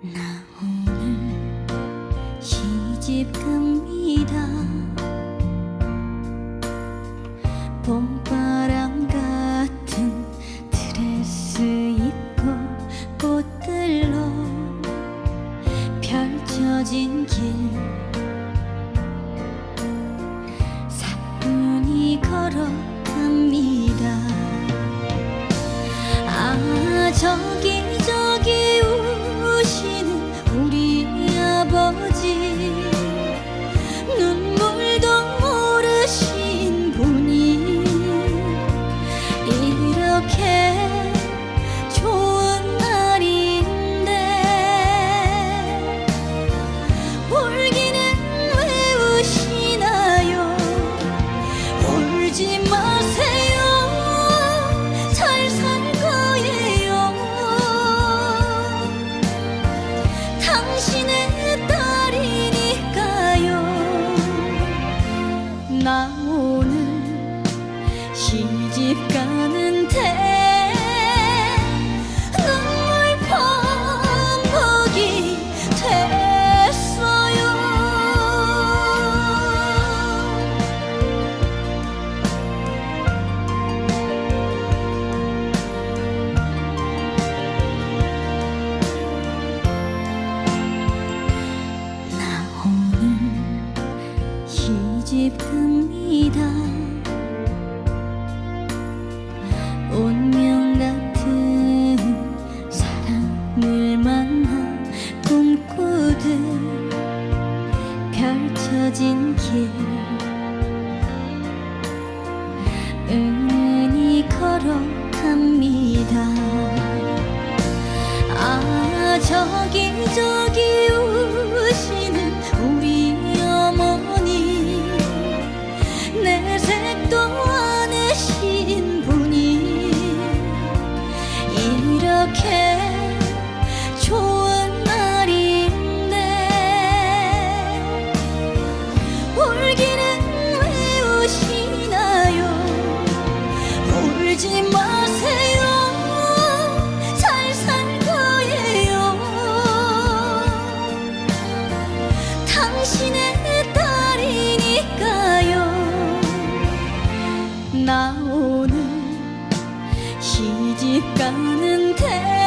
나 오늘 시집 갑니다. 봄바람 같은 드레스 입고 꽃들로 펼쳐진 길. 사뿐히 걸어갑니다. 아 저기 집 가는데 눈물 범벅이 됐어요. 나 오늘 시집 갑니다 길. 은은히 걸어갑니다. 아 저기 저기 가는데